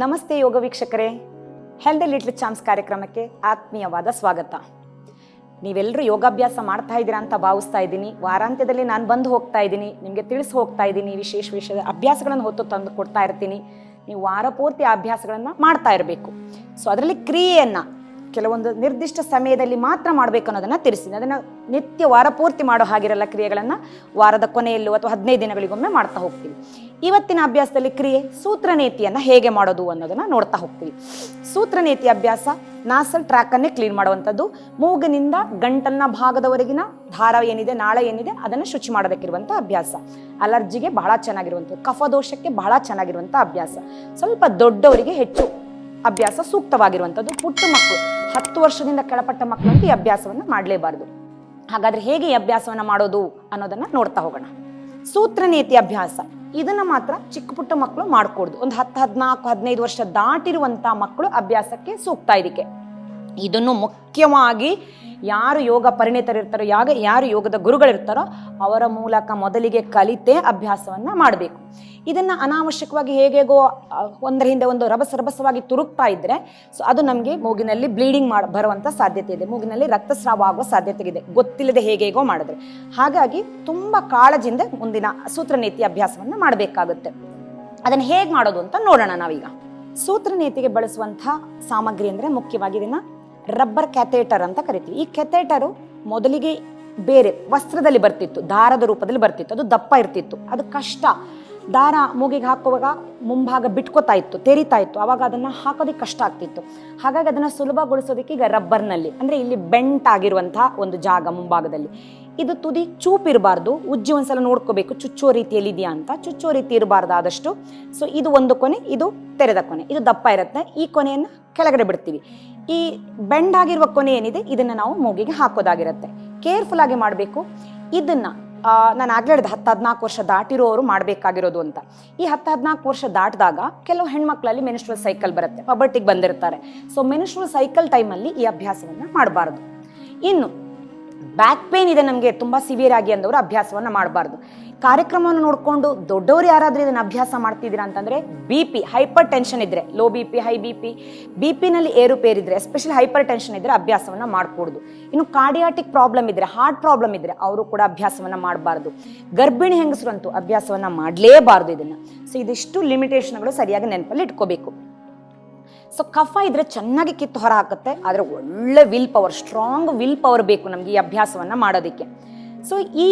ನಮಸ್ತೆ ಯೋಗ ವೀಕ್ಷಕರೇ. Healthy little ಚಾಮ್ಸ್ ಕಾರ್ಯಕ್ರಮಕ್ಕೆ ಆತ್ಮೀಯವಾದ ಸ್ವಾಗತ. ನೀವೆಲ್ಲರೂ ಯೋಗಾಭ್ಯಾಸ ಮಾಡ್ತಾ ಇದ್ದೀರಾ ಅಂತ ಭಾವಿಸ್ತಾ ಇದ್ದೀನಿ. ವಾರಾಂತ್ಯದಲ್ಲಿ ನಾನು ಬಂದು ಹೋಗ್ತಾ ಇದ್ದೀನಿ. ನಿಮಗೆ ತಿಳಿಸಿ ಹೋಗ್ತಾ ಇದ್ದೀನಿ. ವಿಶೇಷ ವಿಶೇಷ ಅಭ್ಯಾಸಗಳನ್ನು ಹೊತ್ತು ತಂದು ಕೊಡ್ತಾ ಇರ್ತೀನಿ. ನೀವು ವಾರ ಪೂರ್ತಿ ಆ ಅಭ್ಯಾಸಗಳನ್ನು ಮಾಡ್ತಾ ಇರಬೇಕು. ಸೊ ಅದರಲ್ಲಿ ಕ್ರಿಯೆಯನ್ನು ಕೆಲವೊಂದು ನಿರ್ದಿಷ್ಟ ಸಮಯದಲ್ಲಿ ಮಾತ್ರ ಮಾಡಬೇಕು ಅನ್ನೋದನ್ನು ತಿಳಿಸಿ ಅದನ್ನು ನಿತ್ಯ ವಾರ ಪೂರ್ತಿ ಮಾಡೋ ಹಾಗಿರಲ್ಲ ಕ್ರಿಯೆಗಳನ್ನು ವಾರದ ಕೊನೆಯಲ್ಲೂ ಅಥವಾ ಹದಿನೈದು ದಿನಗಳಿಗೊಮ್ಮೆ ಮಾಡ್ತಾ ಹೋಗ್ತೀವಿ ಇವತ್ತಿನ ಅಭ್ಯಾಸದಲ್ಲಿ ಕ್ರಿಯೆ ಸೂತ್ರನೇತಿಯನ್ನು ಹೇಗೆ ಮಾಡೋದು ಅನ್ನೋದನ್ನು ನೋಡ್ತಾ ಹೋಗ್ತೀವಿ. ಸೂತ್ರನೇತಿ ಅಭ್ಯಾಸ ನಾಸಲ್ ಟ್ರ್ಯಾಕನ್ನೇ ಕ್ಲೀನ್ ಮಾಡುವಂಥದ್ದು. ಮೂಗಿನಿಂದ ಗಂಟನ್ನ ಭಾಗದವರೆಗಿನ ಧಾರ ಏನಿದೆ, ನಾಳ ಏನಿದೆ, ಅದನ್ನು ಶುಚಿ ಮಾಡೋದಕ್ಕಿರುವಂಥ ಅಭ್ಯಾಸ. ಅಲರ್ಜಿಗೆ ಬಹಳ ಚೆನ್ನಾಗಿರುವಂಥದ್ದು, ಕಫದೋಷಕ್ಕೆ ಬಹಳ ಚೆನ್ನಾಗಿರುವಂಥ ಅಭ್ಯಾಸ. ಸ್ವಲ್ಪ ದೊಡ್ಡವರಿಗೆ ಹೆಚ್ಚು ಅಭ್ಯಾಸ ಸೂಕ್ತವಾಗಿರುವಂಥದ್ದು. ಪುಟ್ಟ ಮಕ್ಕಳು, ಹತ್ತು ವರ್ಷದಿಂದ ಕೆಳಪಟ್ಟ ಮಕ್ಕಳಂತೂ ಈ ಅಭ್ಯಾಸವನ್ನು ಮಾಡಲೇಬಾರದು. ಹಾಗಾದರೆ ಹೇಗೆ ಈ ಅಭ್ಯಾಸವನ್ನು ಮಾಡೋದು ಅನ್ನೋದನ್ನು ನೋಡ್ತಾ ಹೋಗೋಣ. ಸೂತ್ರನೇತಿ ಅಭ್ಯಾಸ. ಇದನ್ನ ಮಾತ್ರ ಚಿಕ್ಕ ಪುಟ್ಟ ಮಕ್ಕಳು ಮಾಡ್ಕೊಡ್ದು. ಒಂದು ಹತ್ತು ಹದಿನಾಲ್ಕು, ಹದಿನೈದು ವರ್ಷ ದಾಟಿರುವಂತ ಮಕ್ಕಳು ಅಭ್ಯಾಸಕ್ಕೆ ಸೂಕ್ತ ಇದಕ್ಕೆ. ಇದನ್ನು ಮುಖ್ಯವಾಗಿ ಯಾರು ಯೋಗ ಪರಿಣಿತರಿರ್ತಾರೋ, ಯಾಗ, ಯಾರು ಯೋಗದ ಗುರುಗಳಿರ್ತಾರೋ ಅವರ ಮೂಲಕ ಮೊದಲಿಗೆ ಕಲಿತೆ ಅಭ್ಯಾಸವನ್ನು ಮಾಡಬೇಕು. ಇದನ್ನು ಅನಾವಶ್ಯಕವಾಗಿ ಹೇಗೆಗೋ ಒಂದರ ಹಿಂದೆ ಒಂದು ರಭಸ ರಭಸವಾಗಿ ತುರುಕ್ತಾ ಇದ್ದರೆ ಸೊ ಅದು ನಮಗೆ ಮೂಗಿನಲ್ಲಿ ಬ್ಲೀಡಿಂಗ್ ಮಾಡಿ ಬರುವಂಥ ಸಾಧ್ಯತೆ ಇದೆ. ಮೂಗಿನಲ್ಲಿ ರಕ್ತಸ್ರಾವ ಆಗುವ ಸಾಧ್ಯತೆ ಇದೆ. ಗೊತ್ತಿಲ್ಲದೆ ಹೇಗೆಗೋ ಮಾಡಿದ್ರೆ. ಹಾಗಾಗಿ ತುಂಬ ಕಾಳಜಿಯಿಂದ ಮುಂದಿನ ಸೂತ್ರನೀತಿ ಅಭ್ಯಾಸವನ್ನು ಮಾಡಬೇಕಾಗುತ್ತೆ. ಅದನ್ನು ಹೇಗೆ ಮಾಡೋದು ಅಂತ ನೋಡೋಣ ನಾವೀಗ. ಸೂತ್ರನೀತಿಗೆ ಬಳಸುವಂಥ ಸಾಮಗ್ರಿ ಅಂದರೆ ಮುಖ್ಯವಾಗಿ ಇದನ್ನ ರಬ್ಬರ್ ಕ್ಯಾಥೇಟರ್ ಅಂತ ಕರಿತೀವಿ. ಈ ಕ್ಯಾಥೇಟರು ಮೊದಲಿಗೆ ಬೇರೆ ವಸ್ತ್ರದಲ್ಲಿ ಬರ್ತಿತ್ತು, ದಾರದ ರೂಪದಲ್ಲಿ ಬರ್ತಿತ್ತು, ಅದು ದಪ್ಪ ಇರ್ತಿತ್ತು. ಅದು ಕಷ್ಟ. ದಾರ ಮೂಗಿಗೆ ಹಾಕುವಾಗ ಮುಂಭಾಗ ಬಿಟ್ಕೋತಾ ಇತ್ತು, ತೆರಿತಾ ಇತ್ತು. ಅವಾಗ ಅದನ್ನು ಹಾಕೋದಕ್ಕೆ ಕಷ್ಟ ಆಗ್ತಿತ್ತು. ಹಾಗಾಗಿ ಅದನ್ನು ಸುಲಭಗೊಳಿಸೋದಕ್ಕೆ ಈಗ ರಬ್ಬರ್ನಲ್ಲಿ, ಅಂದರೆ ಇಲ್ಲಿ ಬೆಂಟ್ ಆಗಿರುವಂತಹ ಒಂದು ಜಾಗ ಮುಂಭಾಗದಲ್ಲಿ. ಇದು ತುದಿ ಚೂಪಿರಬಾರ್ದು ಉಜ್ಜಿ ಒಂದ್ಸಲ ನೋಡ್ಕೋಬೇಕು ಚುಚ್ಚೋ ರೀತಿಯಲ್ಲಿ ಇದೆಯಾ ಅಂತ. ಚುಚ್ಚೋ ರೀತಿ ಇರಬಾರ್ದು ಆದಷ್ಟು. ಸೊ ಇದು ಒಂದು ಕೊನೆ, ಇದು ತೆರೆದ ಕೊನೆ. ಇದು ದಪ್ಪ ಇರುತ್ತೆ. ಈ ಕೊನೆಯನ್ನು ಕೆಳಗಡೆ ಬಿಡ್ತೀವಿ. ಈ ಬೆಂಡ್ ಆಗಿರುವ ಕೊನೆ ಏನಿದೆ? ಇದನ್ನು ನಾವು ಮೂಗಿಗೆ ಹಾಕೋದಾಗಿರುತ್ತೆ. ಕೇರ್ಫುಲ್ ಆಗಿ ಮಾಡಬೇಕು. ಇದನ್ನ ನಾನು ಆಗಲೇ ಹೇಳಿದೆ, ಹತ್ತು ಹದಿನಾಲ್ಕು ವರ್ಷ ದಾಟಿರೋರು ಮಾಡಬೇಕಾಗಿರೋದು ಅಂತ. ಈ ಹತ್ತು ಹದಿನಾಲ್ಕು ವರ್ಷ ದಾಟಿದಾಗ ಕೆಲವು ಹೆಣ್ಮಕ್ಳಲ್ಲಿ ಮೆನಿಸ್ಟ್ರಲ್ ಸೈಕಲ್ ಬರುತ್ತೆ ಪಬರ್ಟಿಗೆ ಬಂದಿರ್ತಾರೆ. ಸೊ ಮೆನಿಸ್ಟ್ರಲ್ ಸೈಕಲ್ ಟೈಮಲ್ಲಿ ಈ ಅಭ್ಯಾಸವನ್ನು ಮಾಡಬಾರ್ದು. ಇನ್ನು ಬ್ಯಾಕ್ ಪೇನ್ ಇದೆ ನಮಗೆ, ತುಂಬ ಸಿವಿಯರ್ ಆಗಿ ಅಂದವರು ಅಭ್ಯಾಸವನ್ನು ಮಾಡಬಾರ್ದು. ಕಾರ್ಯಕ್ರಮವನ್ನು ನೋಡಿಕೊಂಡು ದೊಡ್ಡವರು ಯಾರಾದರೂ ಇದನ್ನು ಅಭ್ಯಾಸ ಮಾಡ್ತಿದ್ದೀರಾ ಅಂತಂದರೆ ಬಿ ಪಿ ಹೈಪರ್ ಟೆನ್ಷನ್ ಇದ್ದರೆ low B P high B P B ಪಿನಲ್ಲಿ ಏರುಪೇರಿದ್ರೆ ಎಸ್ಪೆಷಲಿ ಹೈಪರ್ ಟೆನ್ಷನ್ ಇದ್ದರೆ ಅಭ್ಯಾಸವನ್ನು ಮಾಡಕೂಡ್ದು. ಇನ್ನು ಕಾರ್ಡಿಯಾಟಿಕ್ ಪ್ರಾಬ್ಲಮ್ ಇದ್ದರೆ ಹಾರ್ಟ್ ಪ್ರಾಬ್ಲಮ್ ಇದ್ದರೆ ಅವರು ಕೂಡ ಅಭ್ಯಾಸವನ್ನು ಮಾಡಬಾರ್ದು. ಗರ್ಭಿಣಿ ಹೆಂಗಸರಂತೂ ಅಭ್ಯಾಸವನ್ನು ಮಾಡಲೇಬಾರ್ದು ಇದನ್ನು. ಸೊ ಇದಿಷ್ಟು ಲಿಮಿಟೇಷನ್ಗಳು ಸರಿಯಾಗಿ ನೆನಪಲ್ಲಿ ಇಟ್ಕೋಬೇಕು. ಸೊ ಕಫ ಇದ್ರೆ ಚೆನ್ನಾಗಿ ಕಿತ್ತು ಹೊರ ಹಾಕುತ್ತೆ, ಆದರೆ ಒಳ್ಳೆ willpower strong willpower ಬೇಕು ನಮಗೆ ಈ ಅಭ್ಯಾಸವನ್ನು ಮಾಡೋದಕ್ಕೆ. ಸೊ ಈ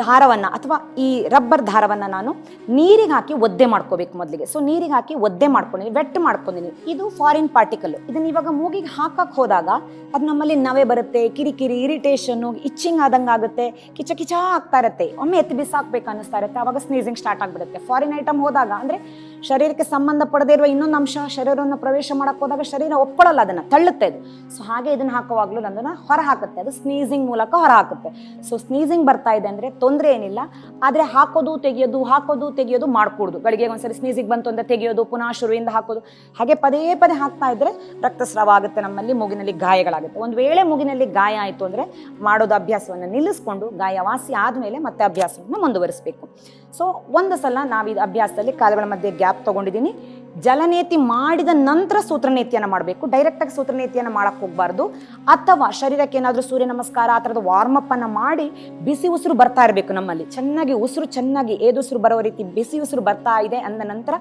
ದಾರವನ್ನು ಅಥವಾ ಈ ರಬ್ಬರ್ ದಾರವನ್ನು ನಾನು ನೀರಿಗೆ ಹಾಕಿ ಒದ್ದೆ ಮಾಡ್ಕೋಬೇಕು ಮೊದಲಿಗೆ. ಸೊ ನೀರಿಗೆ ಹಾಕಿ ಒದ್ದೆ ಮಾಡ್ಕೊಂಡಿನಿ ವೆಟ್ ಮಾಡ್ಕೊಂಡಿನಿ. ಇದು ಫಾರಿನ್ ಪಾರ್ಟಿಕಲ್ ಇದನ್ನ ಇವಾಗ ಮೂಗಿಗೆ ಹಾಕಕ್ಕೆ ಹೋದಾಗ ಅದು ನಮ್ಮಲ್ಲಿ ನವೆ ಬರುತ್ತೆ, ಕಿರಿಕಿರಿ ಇರಿಟೇಷನ್ನು ಇಚ್ಚಿಂಗ್ ಆದಂಗೆ ಆಗುತ್ತೆ, ಕಿಚ ಕಿಚ ಆಗ್ತಾ ಇರುತ್ತೆ. ಒಮ್ಮೆ ಎತ್ತಿ ಬಿಸಾಕ್ಬೇಕು ಅನ್ನಿಸ್ತಾ ಇರುತ್ತೆ ಆವಾಗ ಸ್ನೀಸಿಂಗ್ ಸ್ಟಾರ್ಟ್ ಆಗಿಬಿಡುತ್ತೆ. ಫಾರಿನ್ ಐಟಮ್ ಹೋದಾಗ ಅಂದರೆ ಶರೀರಕ್ಕೆ ಸಂಬಂಧ ಪಡದೇ ಇರುವ ಇನ್ನೊಂದು ಅಂಶ, ಶರೀರವನ್ನು ಪ್ರವೇಶ ಮಾಡಕ್ಕೆ ಹೋದಾಗ ಶರೀರ ಒಪ್ಪಳಲ್ಲ ಅದನ್ನು ತಳ್ಳುತ್ತೆ ಅದು. ಸೊ ಹಾಗೆ ಇದನ್ನು ಹಾಕುವಾಗಲೂ ಅದನ್ನು ಹೊರ ಹಾಕುತ್ತೆ ಅದು ಸ್ನೀಸಿಂಗ್ ಮೂಲಕ ಹೊರ ಹಾಕುತ್ತೆ ಸೊ ಸ್ನೀಸಿಂಗ್ ಬರ್ತಾ ಇದೆ ಅಂದರೆ ತೊಂದರೆ ಏನಿಲ್ಲ. ಆದರೆ ಹಾಕೋದು, ತೆಗೆಯೋದು ಹಾಕೋದು, ತೆಗೆಯೋದು ಮಾಡ್ಕೊಡ್ದು. ಗಳಿಗೆ ಒಂದ್ಸರಿ ಸ್ನೀಸಿಗೆ ಬಂತು ಅಂತ ತೆಗೆಯೋದು, ಪುನಃ ಶುರುವಿಂದ ಹಾಕೋದು. ಹಾಗೆ ಪದೇ ಪದೇ ಹಾಕ್ತಾ ಇದ್ರೆ ರಕ್ತಸ್ರಾವ ಆಗುತ್ತೆ ನಮ್ಮಲ್ಲಿ, ಮೂಗಿನಲ್ಲಿ ಗಾಯಗಳಾಗುತ್ತೆ. ಒಂದು ವೇಳೆ ಮೂಗಿನಲ್ಲಿ ಗಾಯ ಆಯಿತು ಅಂದರೆ ಮಾಡೋದು ಅಭ್ಯಾಸವನ್ನು ನಿಲ್ಲಿಸ್ಕೊಂಡು ಗಾಯ ವಾಸಿ ಆದಮೇಲೆ ಮತ್ತೆ ಅಭ್ಯಾಸವನ್ನು ಮುಂದುವರಿಸಬೇಕು. ಸೊ ಒಂದು ಸಲ ನಾವು ಇದು ಅಭ್ಯಾಸದಲ್ಲಿ ಕಾಲುಗಳ ಮಧ್ಯೆ ಗ್ಯಾಪ್ ತೊಗೊಂಡಿದ್ದೀನಿ. ಜಲನೇತಿ ಮಾಡಿದ ನಂತರ ಸೂತ್ರನೇತಿಯನ್ನು ಮಾಡಬೇಕು. ಡೈರೆಕ್ಟಾಗಿ ಸೂತ್ರನೇತಿಯನ್ನು ಮಾಡಕ್ಕೆ ಹೋಗಬಾರ್ದು. ಅಥವಾ ಶರೀರಕ್ಕೆ ಏನಾದರೂ ಸೂರ್ಯ ನಮಸ್ಕಾರ, ಆ ಥರದ ವಾರ್ಮಪ್ಪನ್ನು ಮಾಡಿ ಬಿಸಿ ಉಸಿರು ಬರ್ತಾ ಇರಬೇಕು ನಮ್ಮಲ್ಲಿ. ಚೆನ್ನಾಗಿ ಉಸಿರು ಚೆನ್ನಾಗಿ ಏದುಸಿರು ಬರೋ ರೀತಿ ಬಿಸಿ ಉಸಿರು ಬರ್ತಾ ಇದೆ ಅಂದ ನಂತರ,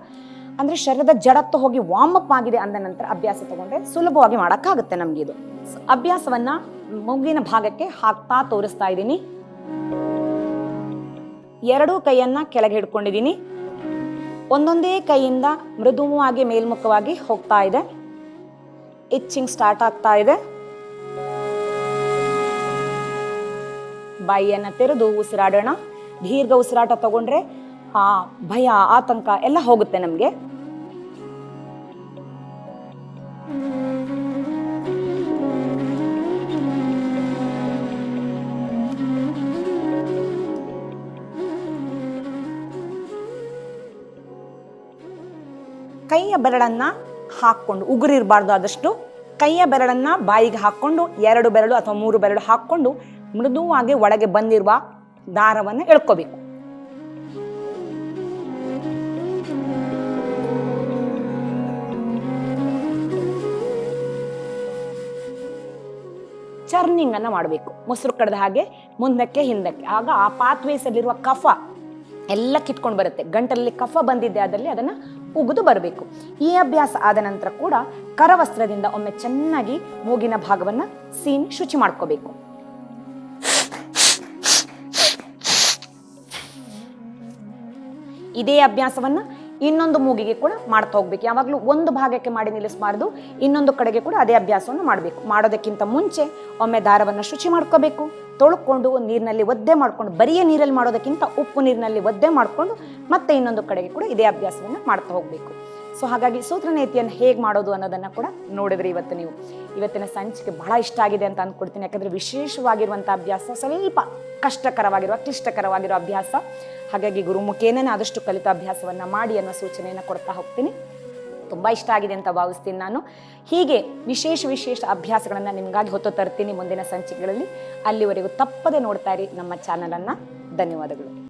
ಅಂದರೆ ಶರೀರದ ಜಡತ್ತು ಹೋಗಿ ವಾರ್ಮಪ್ ಆಗಿದೆ ಅಂದ ನಂತರ ಅಭ್ಯಾಸ ತಗೊಂಡ್ರೆ ಸುಲಭವಾಗಿ ಮಾಡೋಕ್ಕಾಗುತ್ತೆ ನಮಗೆ ಇದು. ಅಭ್ಯಾಸವನ್ನು ಮೂಗಿನ ಭಾಗಕ್ಕೆ ಹಾಕ್ತಾ ತೋರಿಸ್ತಾ ಇದ್ದೀನಿ. ಎರಡೂ ಕೈಯನ್ನು ಕೆಳಗೆ ಹಿಡ್ಕೊಂಡಿದ್ದೀನಿ. ಒಂದೊಂದೇ ಕೈಯಿಂದ ಮೃದುವಾಗಿ ಮೇಲ್ಮುಖವಾಗಿ ಹೋಗ್ತಾ ಇದೆ. ಇಚ್ಚಿಂಗ್ ಸ್ಟಾರ್ಟ್ ಆಗ್ತಾ ಇದೆ. ಬಾಯಿಯನ್ನು ತೆರೆದು ಉಸಿರಾಡೋಣ. ದೀರ್ಘ ಉಸಿರಾಟ ತಗೊಂಡ್ರೆ ಆ ಭಯ, ಆತಂಕ ಎಲ್ಲ ಹೋಗುತ್ತೆ ನಮಗೆ. ಕೈಯ ಬೆರಳನ್ನು ಹಾಕ್ಕೊಂಡು, ಉಗುರಿರಬಾರ್ದು ಆದಷ್ಟು ಕೈಯ ಬೆರಳನ್ನ ಬಾಯಿಗೆ ಹಾಕ್ಕೊಂಡು, ಎರಡು ಬೆರಳು ಅಥವಾ ಮೂರು ಬೆರಳು ಹಾಕ್ಕೊಂಡು ಮೃದುವಾಗಿ ಒಳಗೆ ಬಂದಿರುವ ದಾರವನ್ನು ಎಳ್ಕೋಬೇಕು. ಚರ್ನಿಂಗ್ ಅನ್ನು ಮಾಡಬೇಕು. ಮೊಸರು ಕಡ್ದ ಹಾಗೆ ಮುಂದಕ್ಕೆ ಹಿಂದಕ್ಕೆ. ಆಗ ಆ ಪಾತ್ವೇಸಲ್ಲಿರುವ ಕಫ ಎಲ್ಲ ಕಿತ್ಕೊಂಡು ಬರುತ್ತೆ. ಗಂಟಲಲ್ಲಿ ಕಫ ಬಂದಿದೆ ಅದರಲ್ಲಿ ಅದನ್ನು ಉಗಿದು ಬರಬೇಕು. ಈ ಅಭ್ಯಾಸ ಆದ ನಂತರ ಕೂಡ ಕರವಸ್ತ್ರದಿಂದ ಒಮ್ಮೆ ಚೆನ್ನಾಗಿ ಮೂಗಿನ ಭಾಗವನ್ನು ಸೀನ್ ಶುಚಿ ಮಾಡ್ಕೋಬೇಕು. ಇದೇ ಅಭ್ಯಾಸವನ್ನ ಇನ್ನೊಂದು ಮೂಗಿಗೆ ಕೂಡ ಮಾಡ್ತಾ ಹೋಗ್ಬೇಕು. ಯಾವಾಗಲೂ ಒಂದು ಭಾಗಕ್ಕೆ ಮಾಡಿ ನಿಲ್ಲಿಸಬಾರ್ದು, ಇನ್ನೊಂದು ಕಡೆಗೆ ಕೂಡ ಅದೇ ಅಭ್ಯಾಸವನ್ನು ಮಾಡಬೇಕು. ಮಾಡೋದಕ್ಕಿಂತ ಮುಂಚೆ ಒಮ್ಮೆ ದಾರವನ್ನು ಶುಚಿ ಮಾಡ್ಕೋಬೇಕು. ತೊಳ್ಕೊಂಡು ನೀರಿನಲ್ಲಿ ಒದ್ದೆ ಮಾಡ್ಕೊಂಡು, ಬರಿಯ ನೀರಲ್ಲಿ ಮಾಡೋದಕ್ಕಿಂತ ಉಪ್ಪು ನೀರಿನಲ್ಲಿ ಒದ್ದೆ ಮಾಡಿಕೊಂಡು ಮತ್ತೆ ಇನ್ನೊಂದು ಕಡೆಗೆ ಕೂಡ ಇದೇ ಅಭ್ಯಾಸವನ್ನು ಮಾಡ್ತಾ ಹೋಗಬೇಕು. ಸೊ ಹಾಗಾಗಿ ಸೂತ್ರನೇತಿಯನ್ನು ಹೇಗೆ ಮಾಡೋದು ಅನ್ನೋದನ್ನು ಕೂಡ ನೋಡಿದ್ರಿ ಇವತ್ತು ನೀವು. ಇವತ್ತಿನ ಸಂಚಿಕೆ ಬಹಳ ಇಷ್ಟ ಆಗಿದೆ ಅಂತ ಅಂದ್ಕೊಡ್ತೀನಿ ಯಾಕಂದರೆ ವಿಶೇಷವಾಗಿರುವಂಥ ಅಭ್ಯಾಸ, ಸ್ವಲ್ಪ ಕಷ್ಟಕರವಾಗಿರುವ ಕ್ಲಿಷ್ಟಕರವಾಗಿರೋ ಅಭ್ಯಾಸ. ಹಾಗಾಗಿ ಗುರುಮುಖೇನೇ ಆದಷ್ಟು ಕಲಿತ ಅಭ್ಯಾಸವನ್ನು ಮಾಡಿ ಅನ್ನೋ ಸೂಚನೆಯನ್ನು ಕೊಡ್ತಾ ಹೋಗ್ತೀನಿ. ತುಂಬ ಇಷ್ಟ ಆಗಿದೆ ಅಂತ ಭಾವಿಸ್ತೀನಿ ನಾನು. ಹೀಗೆ ವಿಶೇಷ ವಿಶೇಷ ಅಭ್ಯಾಸಗಳನ್ನು ನಿಮಗಾಗಿ ಹೊತ್ತು ತರ್ತೀನಿ ಮುಂದಿನ ಸಂಚಿಕೆಗಳಲ್ಲಿ. ಅಲ್ಲಿವರೆಗೂ ತಪ್ಪದೆ ನೋಡ್ತಾ ಇರಿ ನಮ್ಮ ಚಾನಲನ್ನು. ಧನ್ಯವಾದಗಳು.